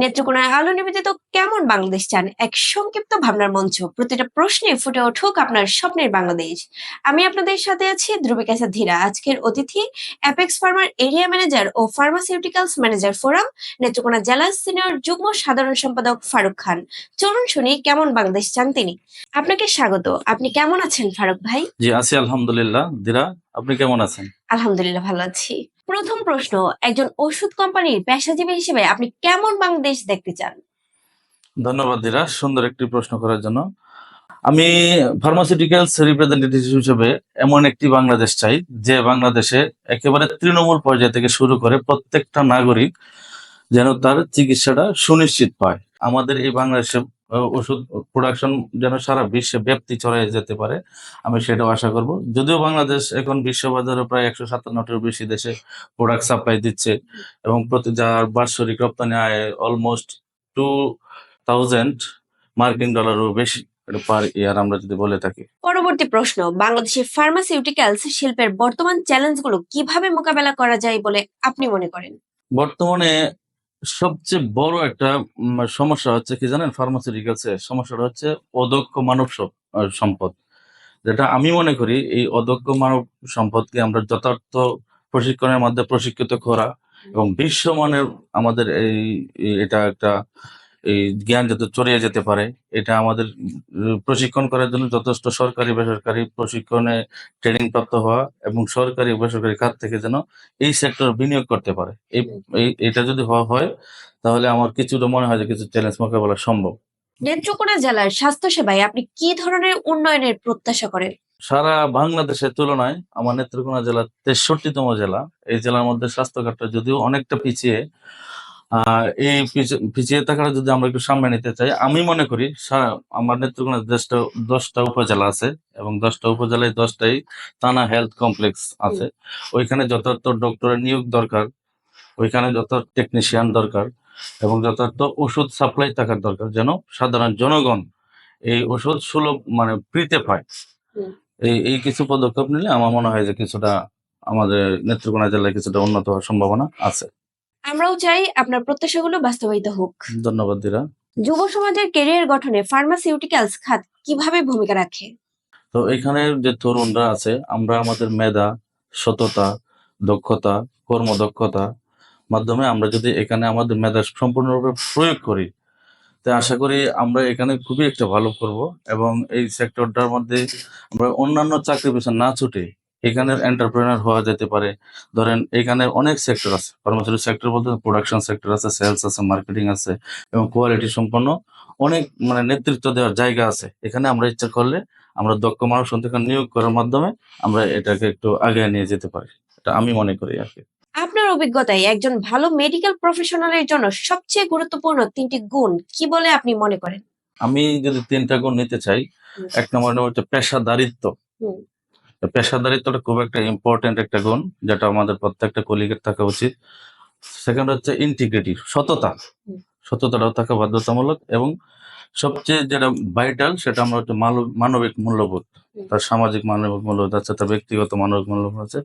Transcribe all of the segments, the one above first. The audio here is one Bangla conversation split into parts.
নেত্রকোনায় আলো নিবেদিত কেমন বাংলাদেশ চান? এক সংক্ষিপ্ত ভাবনার মঞ্চ। প্রতিটা প্রশ্নে ফুটে উঠুক আপনার স্বপ্নের বাংলাদেশ। আমি আপনাদের সাথে আছি ধ্রুবিকাশা ধীরা। আজকের অতিথি অ্যাপেক্স ফার্মার এরিয়া ম্যানেজার ও ফার্মাসিউটিক্যালস ম্যানেজার ফোরাম, নেত্রকোনা জেলা সিনিয়র যুগ্ম সাধারণ সম্পাদক ফারুক খান। চলুন শুনি কেমন বাংলাদেশ চান তিনি। আপনাকে স্বাগত। আপনি কেমন আছেন ফারুক ভাই? জি, আছি আলহামদুলিল্লাহ। দিরা আপনি কেমন আছেন? আলহামদুলিল্লাহ ভালো আছি। প্রথম প্রশ্ন একজন ওষুধ কোম্পানির পেশাজীবী হিসেবে আপনি কেমন বাংলাদেশ দেখতে চান? ধন্যবাদ দিরা সুন্দর একটি প্রশ্ন করার জন্য। আমি ফার্মাসিউটিক্যালস রিপ্রেজেন্টেটিভ হিসেবে এমন একটি বাংলাদেশ চাই যে বাংলাদেশে একেবারে তৃণমূল পর্যায় থেকে শুরু করে প্রত্যেকটা নাগরিক যেন তার চিকিৎসাটা সুনিশ্চিত পায়। আমাদের এই বাংলাদেশে ওষুধ প্রোডাকশন যেন সারা বিশ্বে ব্যাপ্তি ছড়িয়ে যেতে পারে আমি সেটাও আশা করব। যদিও বাংলাদেশ এখন বিশ্ববাজারে প্রায় একশো সাতান্নটির বেশি দেশে প্রোডাক্ট সাপ্লাই দিচ্ছে এবং প্রতি যার বাৎসরিক রপ্তানি আয় অলমোস্ট টু থাউজেন্ড মার্কিন ডলারও বেশি পার ইয়ার আমরা যদি বলে থাকি। পরবর্তী প্রশ্ন বাংলাদেশের ফার্মাসিউটিক্যালস শিল্পের বর্তমান চ্যালেঞ্জগুলো কীভাবে মোকাবেলা করা যায় বলে আপনি মনে করেন? বর্তমানে সবচেয়ে বড় একটা সমস্যা হচ্ছে কি জানেন? ফার্মাসিউটিক্যালসে সমস্যাটা হচ্ছে অদক্ষ মানব সম্পদ। যেটা আমি মনে করি এই অদক্ষ মানব সম্পদকে আমরা যথার্থ প্রশিক্ষণের মধ্যে প্রশিক্ষিত করা এবং বিশ্বমানের আমাদের এই- এটা একটা এই জ্ঞান যাতে ছড়িয়ে যেতে পারে এটা আমাদের প্রশিক্ষণ করার জন্য যথেষ্ট সরকারি বেসরকারি প্রশিক্ষণে ট্রেনিং প্রাপ্ত হওয়া এবং সরকারি বেসরকারি খাত থেকে যেন এই সেক্টর বিনিয়োগ করতে পারে। এই এটা যদি হওয়া হয় তাহলে আমার কিছুটা মনে হয় যে কিছু চ্যালেঞ্জ মোকাবেলা সম্ভব। নেত্রকোনা জেলার স্বাস্থ্য সেবায় আপনি কি ধরনের উন্নয়নের প্রত্যাশা করেন? সারা বাংলাদেশের তুলনায় আমার নেত্রকোনা জেলা তেষট্টিতম জেলা এই জেলার মধ্যে স্বাস্থ্য খাতটা যদিও অনেকটা পিছিয়ে এই পিছ- পিছিয়ে থাকাটা যদি আমরা একটু সামনে নিতে চাই আমি মনে করি আমার নেত্রকোনা দশটা দশটা উপজেলা আছে এবং দশটা উপজেলায় দশটাই থানা হেলথ কমপ্লেক্স আছে। ওইখানে যথার্থ ডক্টরের নিয়োগ দরকার ওইখানে যথার্থ টেকনিশিয়ান দরকার এবং যথার্থ ওষুধ সাপ্লাই থাকার দরকার যেন সাধারণ জনগণ এই ওষুধ সুলভ মানে ফ্রিতে পায়। এই এই কিছু পদক্ষেপ নিলে আমার মনে হয় যে কিছুটা আমাদের নেত্রকোনা জেলায় কিছুটা উন্নত হওয়ার সম্ভাবনা আছে। আমরাও চাই আপনার প্রত্যাশাগুলো বাস্তবায়িত হোক। ধন্যবাদ দিরা। যুব সমাজের ক্যারিয়ার গঠনে ফার্মাসিউটিক্যালস খাত কীভাবে ভূমিকা রাখে? তো এখানে যে তরুণরা আছে আমরা আমাদের মেধা সততা দক্ষতা কর্মদক্ষতা মাধ্যমে আমরা যদি এখানে আমাদের মেধা সম্পূর্ণরূপে প্রয়োগ করি তো আশা করি আমরা এখানে খুবই একটা ভালো করব এবং এই সেক্টরটার মধ্যে আমরা অন্যান্য চাকরি পেছনে না ছুটে এখানের এন্টারপ্রেনার হওয়া যেতে পারে। ধরেন এখানে অনেক সেক্টর আছে। ফার্মাসিউটিক সেক্টর বলতে প্রোডাকশন সেক্টর আছে সেলস আছে মার্কেটিং আছে এবং কোয়ালিটি সম্পন্ন অনেক মানে নেতৃত্ব দেওয়ার জায়গা আছে। এখানে আমরা ইচ্ছা করলে আমরা দক্ষ মানুষ নিয়োগ করার মাধ্যমে আমরা এটাকে একটু আগে নিয়ে যেতে পারি। এটা আমি মনে করি আর কি। আপনার অভিজ্ঞতায় একজন ভালো মেডিকেল প্রফেশনালের জন্য সবচেয়ে গুরুত্বপূর্ণ তিনটি গুণ কি বলে আপনি মনে করেন? আমি যদি তিনটা গুণ নিতে চাই। এক নম্বর হচ্ছে পেশাদারিত্ব। পেশাদারিত্বটা খুব একটা ইম্পর্টেন্ট একটা গুণ যেটা আমাদের প্রত্যেকটা কলিগের থাকা উচিত। সেকেন্ড হচ্ছে ইন্টিগ্রিটি সততা। সততাটাও থাকা বাধ্যতামূলক এবং সবচেয়ে যেটা ভাইটাল সেটা আমরা হচ্ছে মানব- মানবিক মূল্যবোধ। তার সামাজিক মানবিক মূল্যবোধ আছে তার ব্যক্তিগত মানবিক মূল্যবোধ আছে।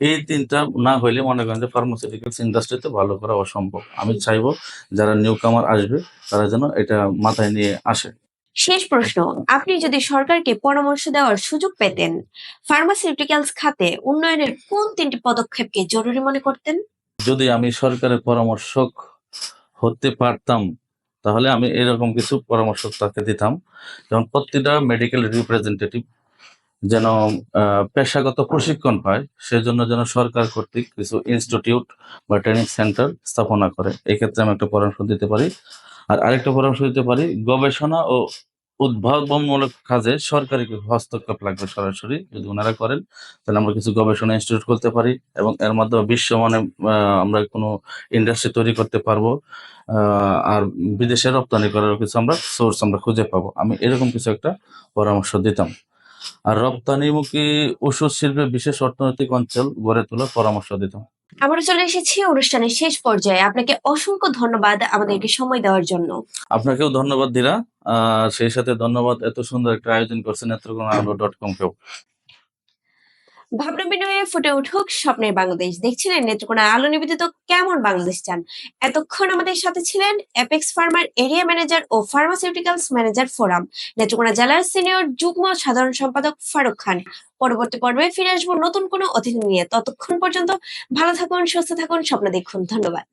এই তিনটা না হইলে মনে করেন যে ফার্মাসিউটিক্যালস ইন্ডাস্ট্রিতে ভালো করা অসম্ভব। আমি। চাইব যারা নিউ কামার আসবে তারা যেন এটা মাথায় নিয়ে আসে। শেষ প্রশ্ন, আপনি যদি সরকারকে পরামর্শ দেওয়ার সুযোগ পেতেন ফার্মাসিউটিক্যালস খাতে উন্নয়নের কোন তিনটি পদক্ষেপকে জরুরি মনে করতেন? যদি আমি সরকারের পরামর্শক হতে পারতাম, তাহলে আমি এরকম কিছু পরামর্শ তাকে দিতাম। যেমন প্রতিটা মেডিকেল রিপ্রেজেন্টেটিভ যেন পেশাগত প্রশিক্ষণ পায়, সেজন্য যেন সরকার কর্তৃক কিছু ইনস্টিটিউট বা ট্রেনিং সেন্টার স্থাপনা করে। এক্ষেত্রে আমি একটা পরামর্শ দিতে পারি। আর আরেকটা পরামর্শ দিতে পারি, গবেষণা ও উদ্ভাবনমূলক কাজে সরকারি হস্তক্ষেপ লাগবে সরাসরি, যদি ওনারা করেন, তাহলে আমরা কিছু গবেষণা ইনস্টিটিউট করতে পারি এবং এর মাধ্যমে বিশ্বমানে আমরা কোনো ইন্ডাস্ট্রি তৈরি করতে পারব আর বিদেশে রপ্তানি করার কিছু আমরা সোর্স আমরা খুঁজে পাবো। আমি এরকম কিছু একটা পরামর্শ দিতাম। আর রপ্তানিমুখী ওষুধ শিল্পে বিশেষ অর্থনৈতিক অঞ্চল গড়ে তোলার পরামর্শ দিতাম। আমরা চলে এসেছি অনুষ্ঠানের শেষ পর্যায়ে। আপনাকে অসংখ্য ধন্যবাদ আমাদেরকে সময় দেওয়ার জন্য। আপনাকেও ধন্যবাদ আর সেই সাথে ধন্যবাদ, এত সুন্দর একটা আয়োজন করছেন নেত্রকোনা ডট কম কেও ভাবনা বিনিময়ে ফুটে উঠুক স্বপ্নের বাংলাদেশ। দেখছিলেন নেত্রকোনা আলো নিবেদিত কেমন বাংলাদেশ চান? এতক্ষণ আমাদের সাথে ছিলেন অ্যাপেক্স ফার্মার এরিয়া ম্যানেজার ও ফার্মাসিউটিক্যালস ম্যানেজার ফোরাম নেত্রকোনা জেলার সিনিয়র যুগ্ম সাধারণ সম্পাদক ফারুক খান। পরবর্তী পর্বে ফিরে আসব নতুন কোনো অতিথি নিয়ে। ততক্ষণ পর্যন্ত ভালো থাকুন, সুস্থ থাকুন, স্বপ্ন দেখুন। ধন্যবাদ।